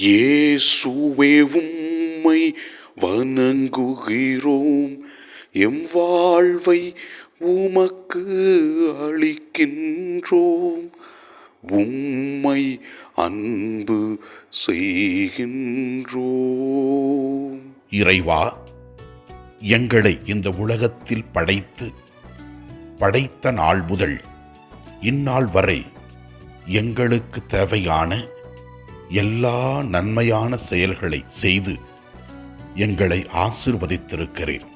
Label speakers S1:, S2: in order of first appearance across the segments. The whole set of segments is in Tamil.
S1: இயேசுவே உம்மை வணங்குகிறோம். எம் வாழ்வை உமக்கு அளிக்கின்றோம். உம்மை அன்பு செய்கின்றோம்.
S2: இறைவா எங்களை இந்த உலகத்தில் படைத்து படைத்த நாள் முதல் இந்நாள் வரை எங்களுக்கு தேவையான எல்லா நன்மையான செயல்களை செய்து எங்களை ஆசிர்வதித்திருக்கிறேன்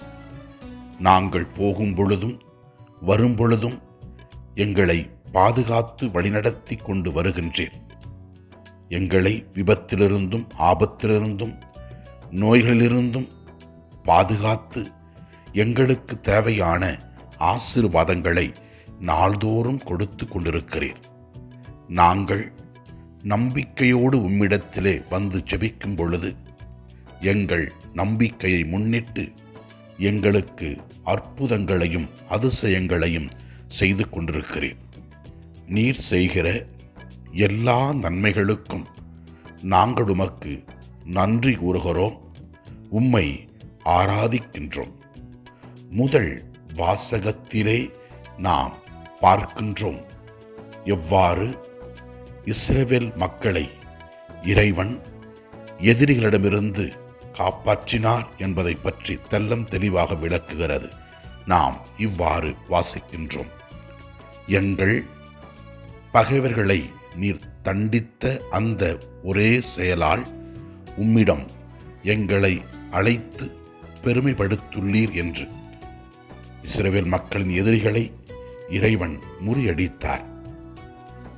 S2: நாங்கள் போகும் பொழுதும் வரும் பொழுதும் எங்களை பாதுகாத்து வழிநடத்தி கொண்டு வருகின்றேன் எங்களை விபத்திலிருந்தும் ஆபத்திலிருந்தும் நோய்களிலிருந்தும் பாதுகாத்து எங்களுக்கு தேவையான ஆசீர்வாதங்களை நாள்தோறும் கொடுத்து கொண்டிருக்கிறீர். நாங்கள் நம்பிக்கையோடு உம்மிடத்திலே வந்து ஜெபிக்கும் பொழுது எங்கள் நம்பிக்கையை முன்னிட்டு எங்களுக்கு அற்புதங்களையும் அதிசயங்களையும் செய்து கொண்டிருக்கிறேன் நீர் செய்கிற எல்லா நன்மைகளுக்கும் நாங்கள் உமக்கு நன்றி கூறுகிறோம். உம்மை ஆராதிக்கின்றோம். முதல் வாசகத்திலே நாம் பார்க்கின்றோம். எவ்வாறு இஸ்ரேவேல் மக்களை இறைவன் எதிரிகளிடமிருந்து காப்பாற்றினார் என்பதை பற்றி தெல்லம் தெளிவாக விளக்குகிறது. நாம் இவ்வாறு வாசிக்கின்றோம். எங்கள் பகைவர்களை நீர் தண்டித்த அந்த ஒரே செயலால் உம்மிடம் எங்களை அழைத்து பெருமைப்படுத்துள்ளீர் என்று. இஸ்ரவேல் மக்களின் எதிரிகளை இறைவன் முறியடித்தார்.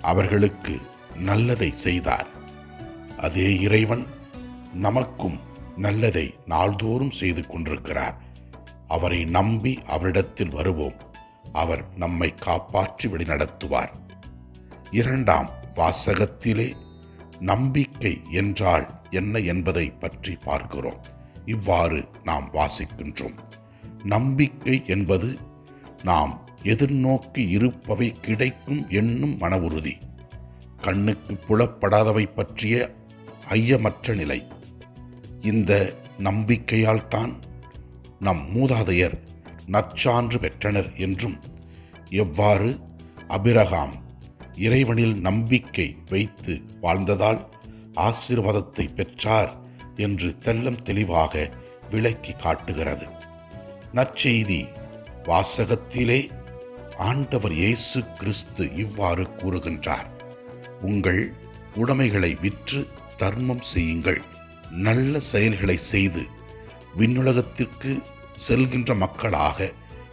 S2: அவர்களுக்கு நல்லதை செய்தார். அதே இறைவன் நமக்கும் நல்லதை நாள்தோறும் செய்து கொண்டிருக்கிறார். அவரை நம்பி அவரிடத்தில் வருவோம். அவர் நம்மை காப்பாற்றி வழிநடத்துவார் இரண்டாம் வாசகத்திலே நம்பிக்கை என்றால் என்ன என்பதை பற்றி பார்க்கிறோம். இவ்வாறு நாம் வாசிக்கின்றோம். நம்பிக்கை என்பது நாம் எதிர்நோக்கி இருப்பவை கிடைக்கும் என்னும் மன உறுதி கண்ணுக்கு புலப்படாதவை பற்றிய ஐயமற்ற நிலை. இந்த நம்பிக்கையால் தான் நம் மூதாதையர் நற்சான்று பெற்றனர் என்றும் எவ்வாறு அபிரகாம் இறைவனில் நம்பிக்கை வைத்து வாழ்ந்ததால் ஆசீர்வாதத்தை பெற்றார் என்று தெல்லம் தெளிவாக விளக்கி காட்டுகிறது. நற்செய்தி வாசகத்திலே ஆண்டவர் இயேசு கிறிஸ்து இவ்வாறு கூறுகின்றார். உங்கள் உடைமைகளை விற்று தர்மம் செய்யுங்கள். நல்ல செயல்களை செய்து விண்ணுலகத்திற்கு செல்கின்ற மக்களாக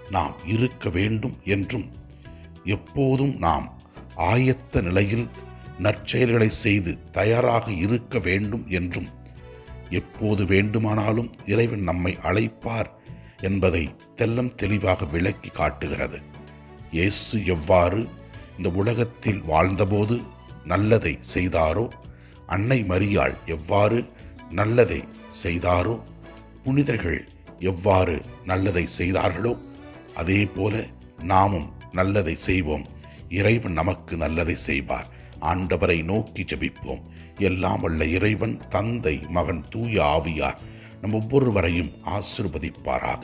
S2: நாம் இருக்க வேண்டும் என்றும் எப்போதும் நாம் ஆயத்த நிலையில் நற்செயல்களை செய்து தயாராக இருக்க வேண்டும் என்றும் எப்போது வேண்டுமானாலும் இறைவன் நம்மை அழைப்பார் என்பதை தெல்லம் தெளிவாக விளக்கி காட்டுகிறது. இயேசு எவ்வாறு இந்த உலகத்தில் வாழ்ந்தபோது நல்லதை செய்தாரோ அன்னை மரியாள் எவ்வாறு நல்லதை செய்தாரோ புனிதர்கள் எவ்வாறு நல்லதை செய்தார்களோ அதே போல நாமும் நல்லதை செய்வோம். இறைவன் நமக்கு நல்லதை செய்வார். ஆண்டவரை நோக்கி ஜபிப்போம். எல்லாம் வல்ல இறைவன் தந்தை மகன் தூய ஆவியார் நம் ஒவ்வொருவரையும் ஆசிர்வதிப்பாராக.